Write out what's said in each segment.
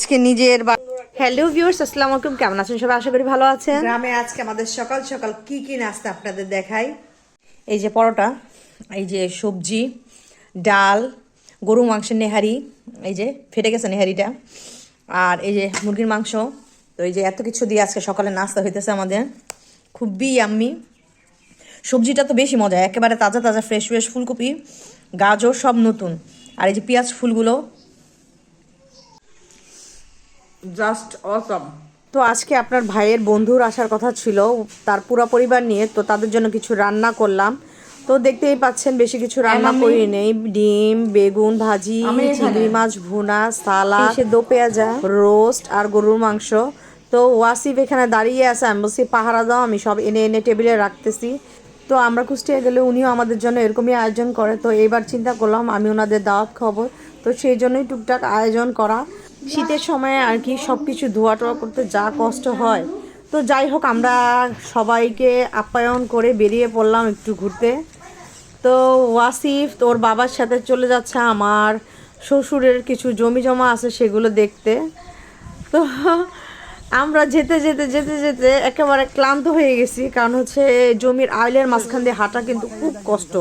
আজকে নিজের বা- হ্যালো ভিউয়ার্স আসসালামু আলাইকুম। কেমন আছেন সবাই? আশা করি ভালো আছেন। গ্রামে আজকে আমাদের সকাল সকাল কি কি নাস্তা আপনাদের দেখাই? এই যে পরোটা এই যে সবজি ডাল গরু মাংসের নেহারি এই যে ফেটে গেছে নেহারিটা আর এই যে মুরগির মাংস। তো এই যে এত কিছু দিয়ে আজকে সকালে নাস্তা হইতেছে আমাদের। খুবই আম্মি সবজিটা তো বেশি মজা একেবারে তাজা তাজা ফ্রেশ ফ্রেশ ফুলকপি গাজর সব নতুন। আর এই যে পেঁয়াজ ফুলগুলো জাস্ট অসম তো আজকে আপনার ভাইয়ের বন্ধুর আসার কথা ছিল তার পুরো পরিবার নিয়ে তো তাদের জন্য কিছু রান্না করলাম। তো দেখতেই পাচ্ছেন বেশি কিছু রান্না করি নেই ডিম বেগুন ভাজি চিংড়ি মাছ ভুনা সালাদ দো পেঁয়াজা। রোস্ট আর গরুর মাংস। তো ওয়াসিফ এখানে দাঁড়িয়ে আছে আমি বলছি পাহারা দাও আমি সব এনে এনে টেবিলে রাখতেছি। তো আমরা কুষ্টিয়া গেলে উনিও আমাদের জন্য এরকমই আয়োজন করে। তো এইবার চিন্তা করলাম আমি ওনাদের দাওয়াত খাব তো সেই জন্যই টুকটাক আয়োজন করা। শীতের সময় আর কি সব কিছু ধোয়া টোয়া করতে যা কষ্ট হয়। তো যাই হোক, আমরা সবাইকে আপ্যায়ন করে বেরিয়ে পড়লাম একটু ঘুরতে। তো ওয়াসিফ, তোর বাবার সাথে চলে যাচ্ছে আমার। শ্বশুরের কিছু জমি জমা আছে সেগুলো দেখতে। তো আমরা যেতে যেতে যেতে যেতে একেবারে ক্লান্ত হয়ে গেছি। কারণ হচ্ছে জমির আইলের মাঝখান দিয়ে হাঁটা কিন্তু খুব কষ্ট।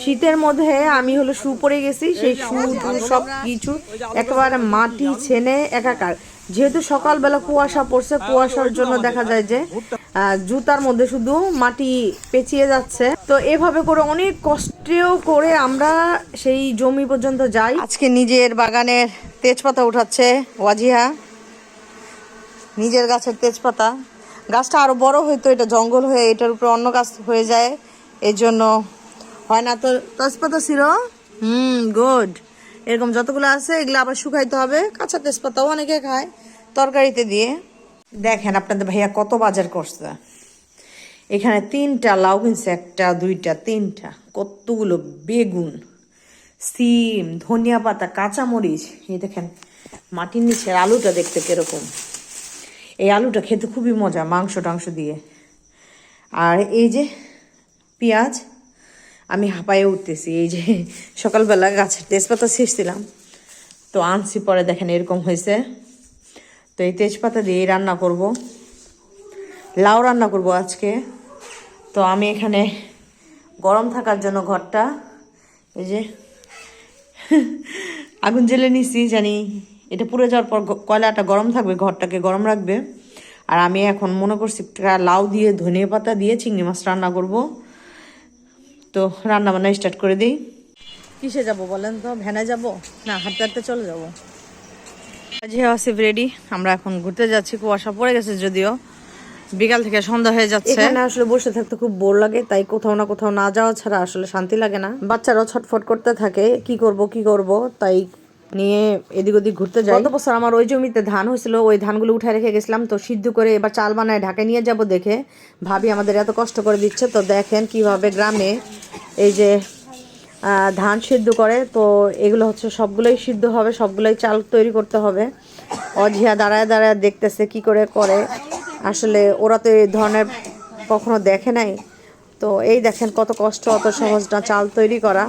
শীতের মধ্যে আমি হলো শু পরে গেছি, সেই শু টু সব কিছু একেবারে মাটি ছেনে একাকার। যেহেতু সকালবেলা কুয়াশা পড়ছে, কুয়াশার জন্য দেখা যায় যে জুতার মধ্যে শুধু মাটি পেঁচিয়ে যাচ্ছে। তো এভাবে করে অনেক কষ্টেও করে আমরা সেই জমি পর্যন্ত যাই। আজকে নিজের বাগানের তেজপাতা উঠাচ্ছে ওয়াজিহা। নিজের গাছের তেজপাতা। গাছটা আরও বড় হইতো এটা জঙ্গল হয়ে, এটার উপরে অন্য গাছ হয়ে যায়। এর জন্য হয় না তো? তেজপাতা ছিল হুম গুড এরকম যতগুলো আছে, এগুলো আবার শুকাইতে হবে। কাঁচা তেজপাতাও অনেকে খায় তরকারিতে দিয়ে। দেখেন আপনাদের ভাইয়া কত বাজার করছে। এখানে তিনটা, লাউ কিনছে একটা, দুইটা, তিনটা। কতগুলো বেগুন, সিম, ধনিয়া পাতা, কাঁচামরিচ। এই দেখেন, মাটির নিচের আলুটা দেখতে কীরকম। এই আলুটা খেতে খুবই মজা মাংস টাংস দিয়ে। আর এই যে পেঁয়াজ আমি হাঁপায়ে উঠতেছি, এই যে সকালবেলা গাছের তেজপাতা ছিঁড়ছিলাম। তো আনছি, পরে দেখেন এরকম হয়েছে। তো এই তেজপাতা দিয়ে রান্না করব। লাউ রান্না করব আজকে। তো আমি এখানে গরম থাকার জন্য ঘরটা, এই যে আগুন জ্বেলে নিছি, জানি এটা পুড়ে যাওয়ার পর কয়লাটা গরম থাকবে, ঘরটাকে গরম রাখবে। আর আমি এখন মনে করছি লাউ দিয়ে ধনিয়া পাতা দিয়ে চিংড়ি মাছ রান্না করব। তো রান্না বান্না স্টার্ট করে দিই। কিসে যাব বলেন তো? ভ্যানে যাব? না হাঁটতে হাঁটতে চলে যাব। যে আসিফ রেডি আমরা এখন ঘুরতে যাচ্ছি কুয়াশা পড়ে গেছে যদিও। বিকাল থেকে সন্ধ্যা হয়ে যাচ্ছে। এখানে আসলে বসে থাকতে খুব বোর লাগে তাই কোথাও না কোথাও না যাওয়া ছাড়া আসলে শান্তি লাগে না। বাচ্চারাও ছটফট করতে থাকে কি করব কি করব তাই নিয়ে এদিক ওদিক ঘুরতে যাই। গত বছর আমার ওই জমিতে ধান হয়েছিল, ওই ধানগুলো উঠে রেখে গেছিলাম, তো সিদ্ধ করে এবার চাল বানায় ঢাকে নিয়ে যাব দেখে। ভাবি আমাদের এত কষ্ট করে দিচ্ছে, তো দেখেন কীভাবে গ্রামে এই যে ধান সিদ্ধ করে, তো এগুলো হচ্ছে সবগুলোই সিদ্ধ হবে, সবগুলোই চাল তৈরি করতে হবে। অঝিয়া দাঁড়ায় দাঁড়ায় দেখতেছে কি করে করে। আসলে ওরা তো এই ধরনের কখনো দেখে নাই। তো এই দেখেন কত কষ্ট, অত সহজ না চাল তৈরি করা।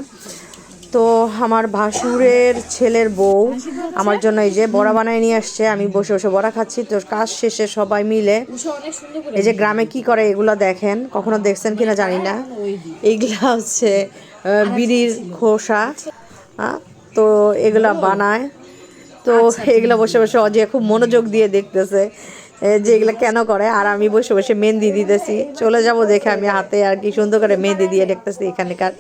তো আমার ভাসুরের ছেলের বউ আমার জন্য এই যে বড়া বানায় নিয়ে আসছে আমি বসে বসে বড়া খাচ্ছি। তো কাজ শেষে সবাই মিলে এই যে গ্রামে কি করে এগুলো দেখেন কখনো দেখছেন কিনা জানি না। এইগুলা হচ্ছে বিড়ির খোসা তো এগুলা বানায়। তো এগুলো বসে বসে অজয় খুব মনোযোগ দিয়ে দেখতেছে যে এগুলো কেন করে আর আমি বসে বসে মেহেন্দি দিতেছি। চলে যাব দেখে আমি হাতে আর কি সুন্দর করে মেহেন্দি দিয়ে দেখতেছি এখানকার।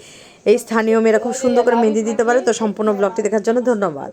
এই স্থানীয় মেয়েরা খুব সুন্দর করে মেহেন্দি দিতে পারে। তো সম্পূর্ণ ব্লগটি দেখার জন্য ধন্যবাদ।